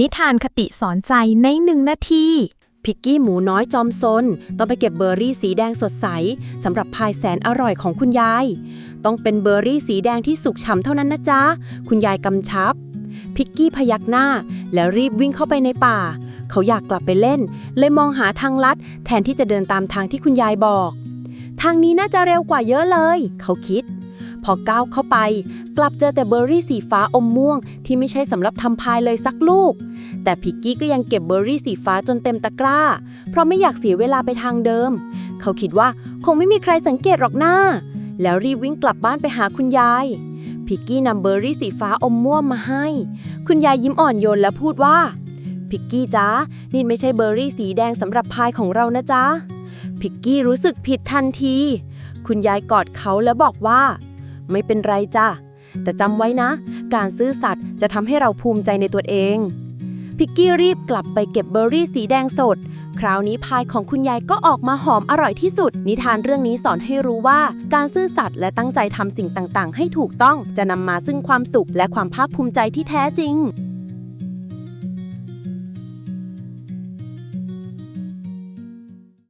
นิทานคติสอนใจในหนึ่งนาทีพิกกี้หมูน้อยจอมซนต้องไปเก็บเบอร์รี่สีแดงสดใสสำหรับพายแสนอร่อยของคุณยาย ต้องเป็นเบอร์รี่สีแดงที่สุกฉ่ำเท่านั้นนะจ๊ะ คุณยายกำชับ พิกกี้พยักหน้า แล้วรีบวิ่งเข้าไปในป่า เขาอยากกลับไปเล่น เลยมองหาทางลัด แทนที่จะเดินตามทางที่คุณยายบอก ทางนี้น่าจะเร็วกว่าเยอะเลย เขาคิด พอก้าวเข้าไป กลับเจอแต่เบอร์รี่สีฟ้าอมม่วง ที่ไม่ใช่สำหรับทำพายเลยสักลูก แต่พิกกี้ก็ยังเก็บเบอร์รี่สีฟ้าจนเต็มตะกร้า เพราะไม่อยากเสียเวลาไปทางเดิม เขาคิดว่าคงไม่มีใครสังเกตหรอกหน้า แล้วรีบวิ่งกลับบ้านไปหาคุณยายพิกกี้นำเบอร์รี่สีฟ้าอมม่วงมาให้ คุณยายยิ้มอ่อนโยนและพูดว่า พิกกี้จ้านี่ไม่ใช่เบอร์รี่สีแดงสำหรับพายของเรานะจ๊ะพิกกี้รู้สึกผิดทันที คุณยายกอดเขาแล้วบอกว่า ไม่เป็นไรจ้ะ แต่จำไว้นะ การซื้อสัตย์จะทำให้เราภูมิใจในตัวเอง พิกกี้รีบกลับไปเก็บเบอร์รี่สีแดงสด คราวนี้พายของคุณยายก็ออกมาหอมอร่อยที่สุด นิทานเรื่องนี้สอนให้รู้ว่า การซื่อสัตย์และตั้งใจทำสิ่งต่างๆ ให้ถูกต้องจะนำมาซึ่งความสุขและความภาคภูมิใจที่แท้จริง